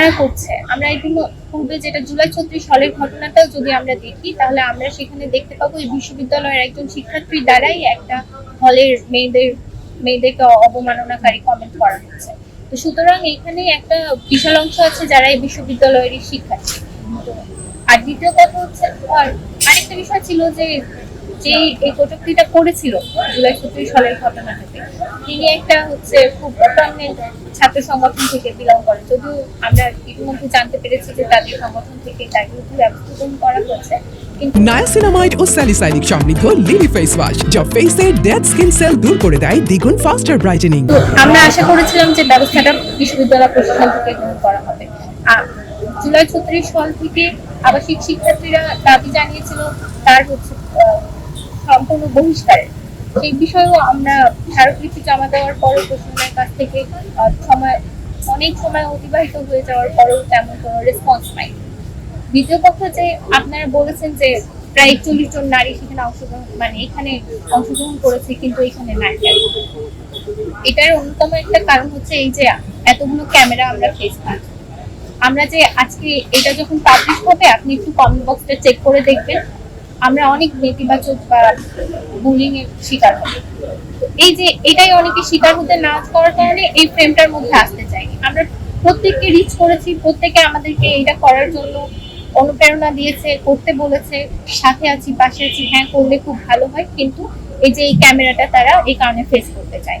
কারা করছে। আমরা এগুলো পূর্বে যেটা জুলাই ছত্রিশ সালের ঘটনাটাও যদি আমরা দেখি, তাহলে আমরা সেখানে দেখতে পাবো এই বিশ্ববিদ্যালয়ের একজন শিক্ষার্থীর দ্বারাই একটা হলের মেয়েদের, মেয়েদেরকে অবমাননাকারী কমেন্ট করা হচ্ছে। তো সুতরাং এখানে একটা বিশাল অংশ আছে যারা এই বিশ্ববিদ্যালয়েরই শিক্ষার্থী। আর দ্বিতীয় কথা হচ্ছে, আর আরেকটা বিষয় ছিল যে যে এই কটূক্তিটা করেছিল জুলাই ছত্রিশ সালের ঘটনাটাতে তিনি একটা হচ্ছে খুব প্রমিনেন্ট ছাত্র সংগঠন থেকে বিলং যদিও আমরা ইতিমধ্যে জানতে পেরেছি যে তাদের সংগঠন থেকে তার বিরুদ্ধে ব্যবস্থা গ্রহণ করা হয়েছে নায়াসিনামাইড ও স্যালিসাইনিক সমৃদ্ধ লিলি ফেস ওয়াশ যা ফেসের ডেড স্কিন সেল দূর করে দেয় দ্বিগুণ ফাস্টার ব্রাইটেনিং আমরা আশা করেছিলাম যে ব্যবস্থাটা বিশ্ববিদ্যালয় প্রশাসন থেকে গ্রহণ করা হবে। জুলাই ছত্রিশ সাল থেকে আবাসিক শিক্ষার্থীরা দাবি জানিয়েছিল তার হচ্ছে সম্পূর্ণ বহিষ্কারের। সেই বিষয়েও আমরা স্মারকলিপি জমা দেওয়ার পরও প্রশাসনের কাছ থেকে সময়, অনেক সময় অতিবাহিত হয়ে যাওয়ার পরেও তেমন কোনো রেসপন্স পাই দ্বিতীয় কথা যে আপনারা বলেছেন যে প্রায় একচল্লিশ জন নারী সেখানে অংশগ্রহণ মানে এখানে অংশগ্রহণ করেছে, কিন্তু এখানে নাই। এটার অন্যতম একটা কারণ হচ্ছে এই যে এতগুলো ক্যামেরা আমরা ফেস করি আমরা যে আজকে এটা যখন পাবলিশ হবে, আপনি একটু কমেন্ট বক্সটা চেক করে দেখবেন। আমরা অনেক নেতিবাচক বা বুলিং এর শিকার হব। এই যে এটাই অনেকে শিকার হতে না করার কারণে এই ফ্রেমটার মধ্যে আসতে চাইনি আমরা প্রত্যেককে রিচ করেছি, প্রত্যেকে আমাদেরকে এটা করার জন্য অনুপ্রেরণা দিয়েছে, করতে বলেছে, সাথে আছি, পাশে আছি হ্যাঁ করলে খুব ভালো হয়, কিন্তু এই যে এই ক্যামেরাটা তারা এই কারণে ফেস করতে চায়